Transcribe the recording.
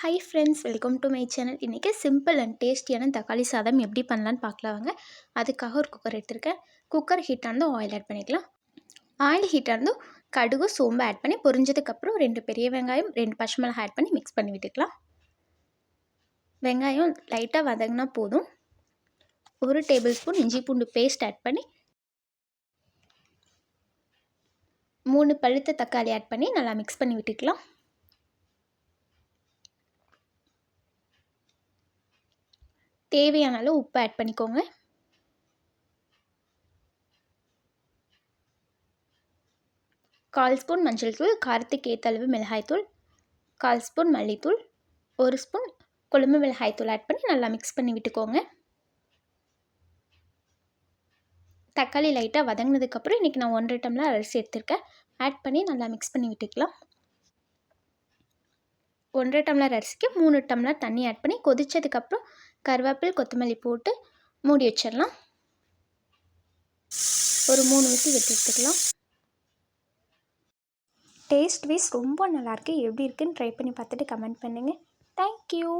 Hi friends welcome to my channel இன்றைக்கி simple and டேஸ்டியான தக்காளி சாதம் எப்படி பண்ணலான்னு பார்க்கலாம் வாங்க. அதுக்காக ஒரு குக்கர் எடுத்திருக்கேன். குக்கர் ஹீட்டாக இருந்து ஆயில் ஆட் பண்ணிக்கலாம். ஆயில் ஹீட்டாக இருந்து கடுகு சோம்பு ஆட் பண்ணி பொரிஞ்சதுக்கப்புறம் ரெண்டு பெரிய வெங்காயம் ரெண்டு பச்சை மிளகாய் ஆட் பண்ணி மிக்ஸ் பண்ணி விட்டுக்கலாம். வெங்காயம் லைட்டாக வதங்கினா போதும். ஒரு டேபிள் ஸ்பூன் இஞ்சி பூண்டு பேஸ்ட் ஆட் பண்ணி மூணு பழுத்த தக்காளி ஆட் பண்ணி நல்லா மிக்ஸ் பண்ணி விட்டுக்கலாம். தேவையான அளவு உப்பு ஆட் பண்ணிக்கோங்க. கால் ஸ்பூன் மஞ்சள் தூள் காரத்துக்கு ஏற்ற அளவு மிளகாய்த்தூள் கால் ஸ்பூன் மல்லித்தூள் ஒரு ஸ்பூன் கொழும்பு மிளகாய்த்தூள் ஆட் பண்ணி நல்லா மிக்ஸ் பண்ணி விட்டுக்கோங்க. தக்காளி லைட்டாக வதங்கினதுக்கப்புறம் இன்றைக்கி நான் ஒன்றரை டம்ளர் அரிசி எடுத்திருக்கேன். ஆட் பண்ணி நல்லா மிக்ஸ் பண்ணி விட்டுக்கலாம். ஒன்றரை டம்ளர் அரிசிக்கு மூணு டம்ளர் தண்ணி ஆட் பண்ணி கொதித்ததுக்கப்புறம் கருவேப்பில் கொத்தமல்லி போட்டு மூடி வச்சிடலாம். ஒரு மூணு விசில் வெட்டி எடுத்துக்கலாம். டேஸ்ட் வைஸ் ரொம்ப நல்லாயிருக்கு எப்படி இருக்குன்னு ட்ரை பண்ணி பார்த்துட்டு கமெண்ட் பண்ணுங்கள் தேங்க்யூ